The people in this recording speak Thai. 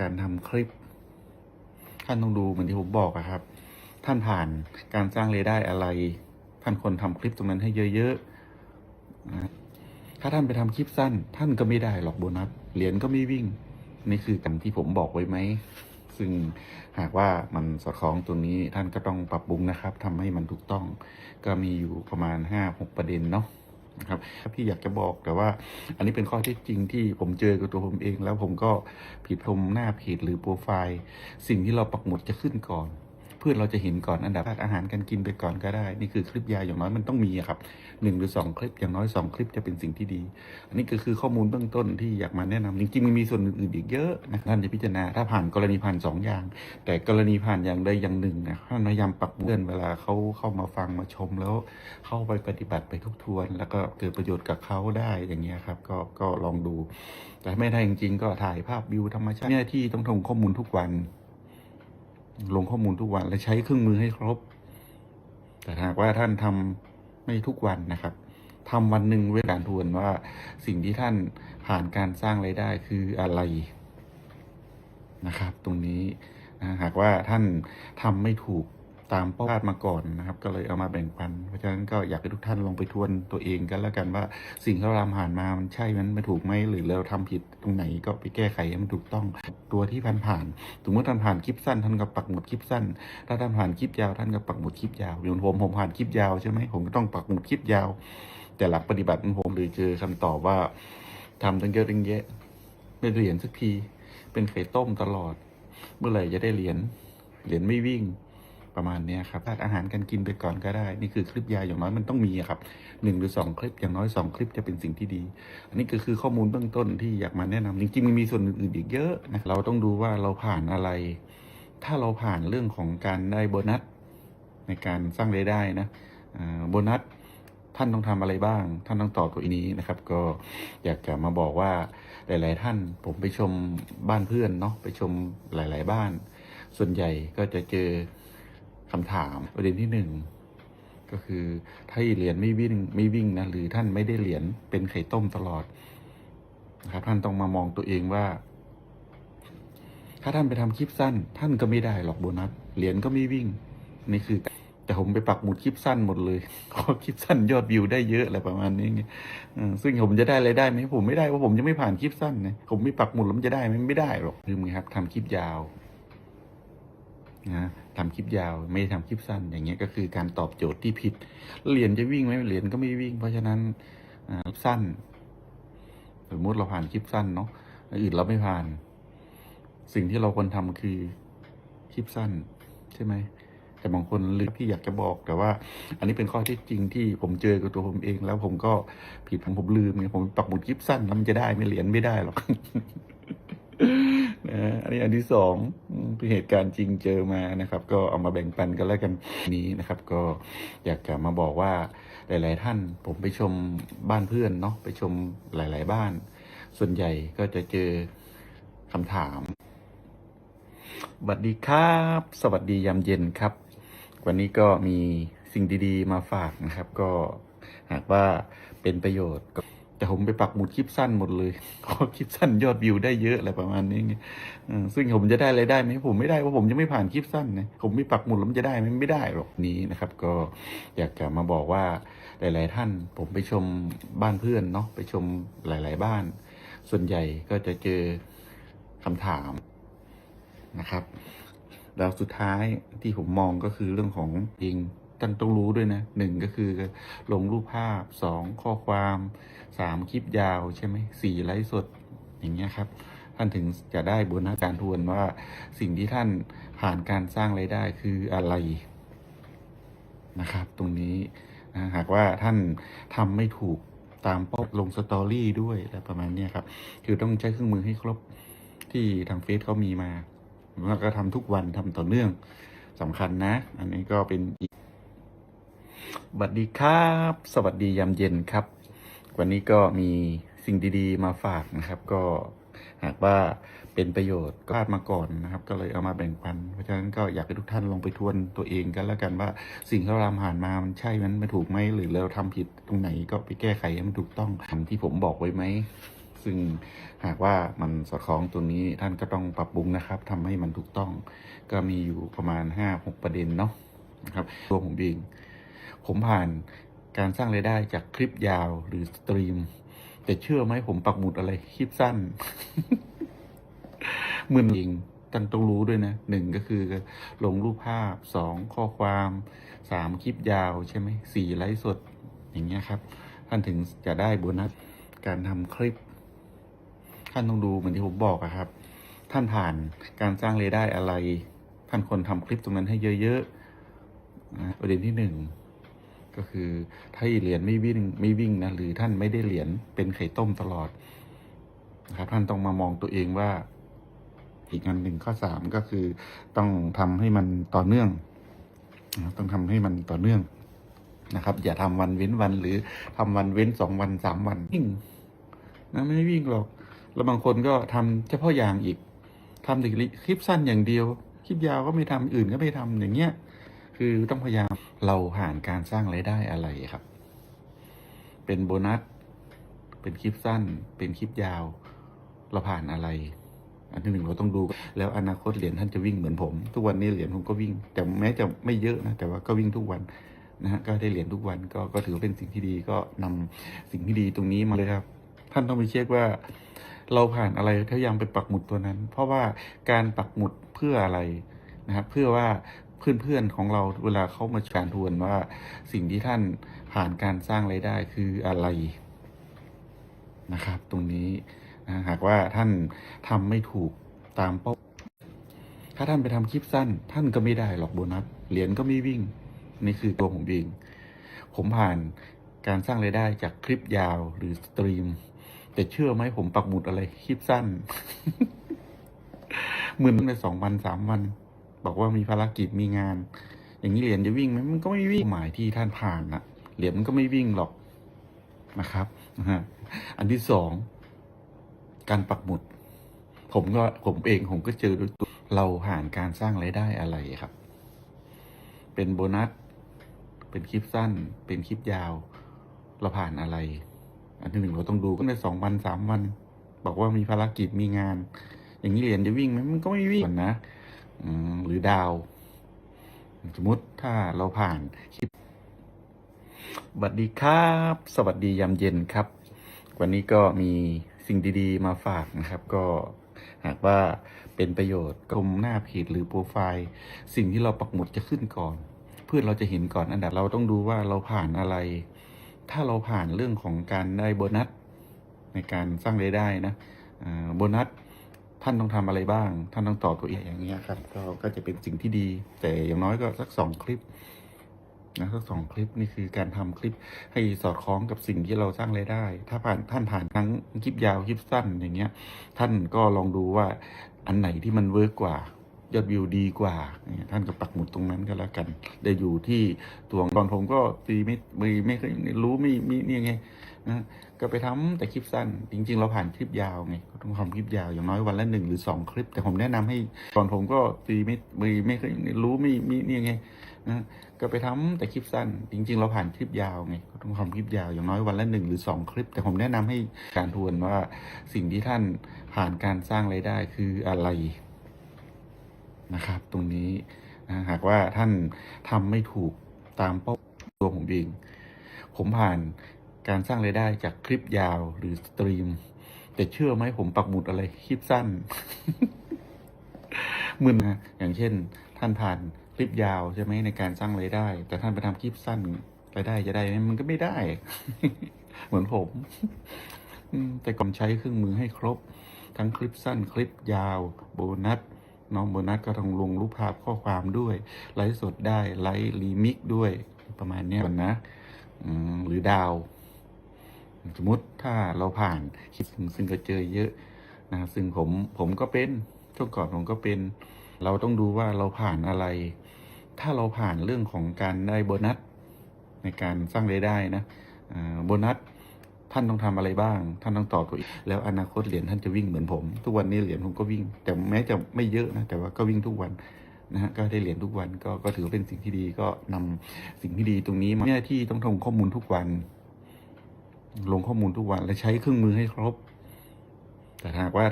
การทำคลิป ท่านต้องดูเหมือนที่ผมบอกอะครับ ท่านผ่านการสร้างรายได้อะไร ท่านคนทำคลิปตรงนั้นให้เยอะๆนะถ้าท่านไปทำคลิปสั้น ท่านก็ไม่ได้หรอกโบนัสเหรียญก็ไม่วิ่ง นี่คือกันที่ผมบอกไว้ไหมซึ่งหากว่ามันสอดคล้องตัวนี้ท่านก็ต้องปรับปรุงนะครับทำให้มันถูกต้อง ก็มีอยู่ประมาณห้าหกประเด็นเนาะ นะครับที่อยากจะบอกแต่ว่า อันนี้เป็นข้อที่จริงที่ผมเจอกับตัวผมเอง แล้วผมก็ผิดพรมหน้าเพจหรือโปรไฟล์ สิ่งที่เราปักหมุดจะขึ้นก่อน พื่อเราจะเห็นก่อนอันดับแรกอาหารการกินไปก่อนก็ได้ นี่คือคลิปยาวอย่างน้อยมันต้องมีครับหนึ่งหรือสองคลิปอย่างน้อยสองคลิปจะเป็นสิ่งที่ดี อันนี้ก็คือข้อมูลเบื้องต้นที่อยากมาแนะนำจริงๆมันมีส่วนอื่นอีกเยอะนะท่านจะพิจารณาถ้าผ่านกรณีผ่านสองอย่าง แต่กรณีผ่านอย่างใดอย่างหนึ่งนะท่านพยายามปรับเพื่อนเวลาเขาเข้ามาฟังมาชมแล้วเข้าไปปฏิบัติไปทุกทวน แล้วก็เกิดประโยชน์กับเขาได้อย่างเงี้ยครับก็ก็ลองดู แต่ไม่ได้จริงๆก็ถ่ายภาพวิวธรรมชาติเนี่ยที่ต้องทำข้อมูลทุกวัน ลงข้อมูลทุกวันและใช้เครื่องมือให้ครบ แต่หากว่าท่านทำไม่ทุกวันนะครับทำวันหนึ่งเวลาทวนว่าสิ่งที่ท่านผ่านการสร้างไรายได้คืออะไรนะครับ ตรงนี้นะหากว่าท่านทำไม่ถูก ตามเป้าหมายมาก่อนนะครับ ก็เลยเอามาแบ่งปัน เพราะฉะนั้นก็อยากให้ทุกท่านลองไปทวนตัวเองกันแล้วกันว่าสิ่งที่เราทำผ่านมามันใช่มันไม่ถูกไหมหรือเราทำผิดตรงไหนก็ไปแก้ไขให้มันถูกต้องตัวที่ผ่านผ่านๆสมมติท่านผ่านคลิปสั้นท่านก็ปักหมุดคลิปสั้น ถ้าท่านผ่านคลิปยาวท่านก็ปักหมุดคลิปยาวอย่างผมผมผ่านคลิปยาวใช่ไหมผมก็ต้องปักหมุดคลิปยาว แต่หลักปฏิบัติของผมเลยเจอคำตอบว่าทำตั้งเยอะตั้งแยะไม่เหรียญสักที เป็นไข่ต้มตลอด เมื่อไหร่จะได้เหรียญเหรียญไม่วิ่ง ประมาณนี้ครับถ้าอาหารการกินไปก่อนก็ได้ นี่คือคลิปยาวอย่างน้อยมันต้องมีครับหนึ่งหรือสองคลิปอย่างน้อยสองคลิปจะเป็นสิ่งที่ดี อันนี้ก็คือข้อมูลเบื้องต้นที่อยากมาแนะนำจริงๆมันมีส่วนอื่นอีกเยอะนะเราต้องดูว่าเราผ่านอะไร ถ้าเราผ่านเรื่องของการได้โบนัสในการสร้างรายได้นะโบนัสท่านต้องทำอะไรบ้าง ท่านต้องตอบตัวนี้นะครับ ก็อยากจะมาบอกว่าหลาย ๆ ท่านผมไปชมบ้านเพื่อนเนาะไปชมหลาย ๆ บ้าน ส่วนใหญ่ก็จะเจอ คำถามประเด็นที่หนึ่งก็คือถ้าเหรียญไม่วิ่งไม่วิ่งนะหรือท่านไม่ได้เหรียญเป็นไข่ต้มตลอดนะครับ ท่านต้องมามองตัวเองว่า ถ้าท่านไปทำคลิปสั้น ท่านก็ไม่ได้หรอกโบนัสเหรียญก็ไม่วิ่งนี่คือแต่ผมไปปักหมุดคลิปสั้นหมดเลยเพราะคลิปสั้นยอดวิวได้เยอะอะไรประมาณนี้ไงซึ่งผมจะได้อะไรายได้ไหมผมไม่ได้เพราะผมยังไม่ผ่านคลิปสั้นนะผมไม่ปักหมุดแล้วมันจะได้ไหมไม่ได้หรอกคือไงครับทำคลิปยาว นะทำคลิปยาวไม่ได้ทำคลิปสั้น อย่างเงี้ยก็คือการตอบโจทย์ที่ผิดเหรียญจะวิ่งไหมเหรียญก็ไม่วิ่ง เพราะฉะนั้นอ่าสั้น สมมติเราผ่านคลิปสั้นเนาะอื่นเราไม่ผ่าน สิ่งที่เราควรทำคือคลิปสั้น ใช่ไหมแต่บางคนลืมที่อยากจะบอกแต่ว่า อันนี้เป็นข้อท็จจริงที่ผมเจอกับตัวผมเอง แล้วผมก็ผิดผมผมลืมไงผมปักหมุดคลิปสั้นแล้วมันจะได้ไม่เหรียญไม่ได้หรอก นะอันนี้อันที่สองเป็นเหตุการณ์จริงเจอมานะครับ ก็เอามาแบ่งปันกันแล้วกันนี้นะครับ ก็อยากจะมาบอกว่าหลาย ๆ ท่านผมไปชมบ้านเพื่อนเนาะไปชมหลาย ๆ บ้าน ส่วนใหญ่ก็จะเจอคำถามสวัสดีครับ สวัสดียามเย็นครับ วันนี้ก็มีสิ่งดี ๆ มาฝากนะครับ ก็หากว่าเป็นประโยชน์ก็ แต่ผมไปปักหมุดคลิปสั้นหมดเลยเพราะคลิปสั้นยอดวิวได้เยอะอะไรประมาณนี้ไงซึ่งผมจะได้อะไรายได้ไหมผมไม่ได้เพราะผมยังไม่ผ่านคลิปสั้นนะผมไม่ปักหมุดแล้วมันจะได้ไหมไม่ได้หรอกนี้นะครับ ก็อยากจะมาบอกว่าหลาย ๆ ท่านผมไปชมบ้านเพื่อนเนาะไปชมหลาย ๆ บ้าน ส่วนใหญ่ก็จะเจอคำถามนะครับแล้วสุดท้ายที่ผมมองก็คือเรื่องของเอง ท่านต้องรู้ด้วยนะหนึ่งก็คือลงรูปภาพสองข้อความสามคลิปยาวใช่ไหมสี่ไลฟ์สดอย่างเงี้ยครับ ท่านถึงจะได้บนัสการทวนว่าสิ่งที่ท่านผ่านการสร้างไรายได้คืออะไรนะครับ ตรงนี้นะหากว่าท่านทำไม่ถูกตามเป้าลงสตอรี่ด้วยอะไรประมาณนี้ครับ คือต้องใช้เครื่องมือให้ครบที่ทางเฟซเขามีมาแล้วก็ทำทุกวันทำต่อเนื่องสำคัญนะ อันนี้ก็เป็นอีก สวัสดีครับ สวัสดียามเย็นครับ วันนี้ก็มีสิ่งดีๆ มาฝากนะครับ ก็หากว่าเป็นประโยชน์ก็พลาดมาก่อนนะครับ ก็เลยเอามาแบ่งปัน เพราะฉะนั้นก็อยากให้ทุกท่านลองไปทวนตัวเองกันแล้วกันว่าสิ่งที่เราทำผ่านมามันใช่มันไม่ถูกไหมหรือเราทำผิดตรงไหนก็ไปแก้ไขให้มันถูกต้องทำที่ผมบอกไว้ไหมซึ่งหากว่ามันสอดคล้องตรงนี้ท่านก็ต้องปรับปรุงนะครับทำให้มันถูกต้อง ก็มีอยู่ประมาณ5-6ประเด็นเนาะนะครับตัวผมเอง ผมผ่านการสร้างรายได้จากคลิปยาวหรือสตรีม แต่เชื่อไหมผมปักหมุดอะไรคลิปสั้นเหมือนเองท่านต้องรู้ด้วยนะหนึ่งก็คือลงรูปภาพสองข้อความสามคลิปยาวใช่ไหมสี่ไลฟ์สด อย่างเงี้ยครับ ท่านถึงจะได้โบนัสการทำคลิป ท่านต้องดูเหมือนที่ผมบอกอะครับ ท่านผ่านการสร้างรายได้อะไร ท่านคนทำคลิปตรงนั้นให้เยอะๆประเด็นที่หนึ่ง ก็คือถ้าเหรียญไม่วิ่งไม่วิ่งนะหรือท่านไม่ได้เหรียญเป็นไข่ต้มตลอดนะครับท่านต้องมามองตัวเองว่าอีกอันหนึ่งข้อสามก็คือต้องทำให้มันต่อเนื่องต้องทำให้มันต่อเนื่องนะครับ อย่าทำวันเว้นวันหรือทำวันเว้นสองวันสามวันวิ่งนะไม่วิ่งหรอก แล้วบางคนก็ทำเฉพาะอย่างอีกทำแต่คลิปสั้นอย่างเดียว คลิปยาวก็ไม่ทำอื่นก็ไม่ทำอย่างเงี้ย คือต้องพยายามเราผ่านการสร้างรายได้อะไรครับ เป็นโบนัส เป็นคลิปสั้น เป็นคลิปยาว เราผ่านอะไร อันที่หนึ่งเราต้องดู แล้วอนาคตเหรียญท่านจะวิ่งเหมือนผม ทุกวันนี้เหรียญผมก็วิ่ง แต่แม้จะไม่เยอะนะ แต่ว่าก็วิ่งทุกวันนะฮะ ก็ได้เหรียญทุกวันก็ก็ถือเป็นสิ่งที่ดี ก็นำสิ่งที่ดีตรงนี้มาเลยครับ ท่านต้องไปเช็คว่า เราผ่านอะไรถ้ายังไปปักหมุดตัวนั้น เพราะว่าการปักหมุดเพื่ออะไรนะครับ เพื่อว่า เพื่อนๆของเราเวลาเขามาการทวนว่าสิ่งที่ท่านผ่านการสร้างไรายได้คืออะไรนะครับ ตรงนี้นะหากว่าท่านทำไม่ถูกตามเป้าถ้าท่านไปทำคลิปสั้น ท่านก็ไม่ได้หรอกโบนัสเหรียญก็ไม่วิ่ง นี่คือตัวผมเองผมผ่านการสร้างไรายได้จากคลิปยาวหรือสตรีม แต่เชื่อไหมผมปักหมุดอะไรคลิปสั้นหมื่นในสองวันสามวัน บอกว่ามีภารกิจมีงาน อย่างนี้เหรียญจะวิ่งไหมมันก็ไม่วิ่งหมายที่ท่านผ่านอะเหรียญมันก็ไม่วิ่งหรอกนะครับอันที่สองการปักหมุด ผมก็ผมเองผมก็เจอด้วยตัวเราผ่านการสร้างรายได้อะไรครับ เป็นโบนัส เป็นคลิปสั้น เป็นคลิปยาว เราผ่านอะไร อันที่หนึ่งเราต้องดูก็ในสองวันสามวัน บอกว่ามีภารกิจมีงาน อย่างนี้เหรียญจะวิ่งไหมมันก็ไม่วิ่งนนะ หรือดาว สมมติถ้าเราผ่านคลิปสวัสดีครับ สวัสดียามเย็นครับ วันนี้ก็มีสิ่งดีๆ มาฝากนะครับ ก็หากว่าเป็นประโยชน์ก็ชมหน้าเพจหรือโปรไฟล์ สิ่งที่เราปักหมุดจะขึ้นก่อน เพื่อเราจะเห็นก่อน อันดับเราต้องดูว่าเราผ่านอะไร ถ้าเราผ่านเรื่องของการได้โบนัสในการสร้างรายได้นะโบนัส ท่านต้องทำอะไรบ้าง ท่านต้องตอบตัวเองอย่างเงี้ยครับก็ก็จะเป็นสิ่งที่ดี แต่อย่างน้อยก็สักสองคลิปนะสักสองคลิปนี่คือการทำคลิปให้สอดคล้องกับสิ่งที่เราสร้างรายได้ ถ้าผ่านท่านผ่านทั้งคลิปยาวคลิปสั้นอย่างเงี้ย ท่านก็ลองดูว่าอันไหนที่มันเวิร์กกว่ายอดวิวดีกว่า ท่านก็ปักหมุดตรงนั้นก็แล้วกัน ได้อยู่ที่ตัวงตอนผมก็ตีไม่ไม่ไม่เคยรู้ไม่ไม่เนี่ยไง นะก็ไปทำแต่คลิปสั้น จริง ๆ เราผ่านคลิปยาวไงก็ต้องทำคลิปยาวอย่างน้อยวันละหนึ่งหรือสองคลิป แต่ผมแนะนำให้ตอนผมก็ตีไม่ไม่ไม่เคยรู้ไม่ไม่เนี่ยไงนะก็ไปทำแต่คลิปสั้น จริง ๆ เราผ่านคลิปยาวไงก็ต้องทำคลิปยาวอย่างน้อยวันละหนึ่งหรือสองคลิป แต่ผมแนะนำให้การทวนว่าสิ่งที่ท่านผ่านการสร้างรายได้คืออะไรนะครับ ตรงนี้นะหากว่าท่านทำไม่ถูกตามเป้าตัวผมเองผมผ่าน การสร้างรายได้จากคลิปยาวหรือสตรีม แต่เชื่อไหมผมปักหมุดอะไร คลิปสั้นมึนนะอย่างเช่น ท่านผ่านคลิปยาวใช่ไหมในการสร้างรายได้ แต่ท่านไปทำคลิปสั้นรายได้จะได้มันก็ไม่ได้ เหมือนผมแต่ก่อนใช้เครื่องมือให้ครบ ทั้งคลิปสั้นคลิปยาว โบนัสน้องโบนัสก็ต้องลงรูปภาพข้อความด้วย ไลฟ์สดได้ไลฟ์รีมิกด้วยประมาณนี้ก่อนนะหรือดาว สมมติถ้าเราผ่านคลิปซึ่งก็เจอเยอะนะซึ่งผมผมก็เป็นช่วงก่อนผมก็เป็น เราต้องดูว่าเราผ่านอะไร ถ้าเราผ่านเรื่องของการได้โบนัสในการสร้างรายได้นะโบนัสท่านต้องทำอะไรบ้าง ท่านต้องตอบตัวเองแล้วอนาคตเหรียญท่านจะวิ่งเหมือนผม ทุกวันนี้เหรียญผมก็วิ่ง แต่แม้จะไม่เยอะนะแต่ว่าก็วิ่งทุกวันนะฮะก็ได้เหรียญทุกวันก็ก็ถือเป็นสิ่งที่ดีก็นำสิ่งที่ดีตรงนี้มาหน้าที่ต้องทำข้อมูลทุกวัน ลงข้อมูลทุกวันและใช้เครื่องมือให้ครบ แต่หากว่า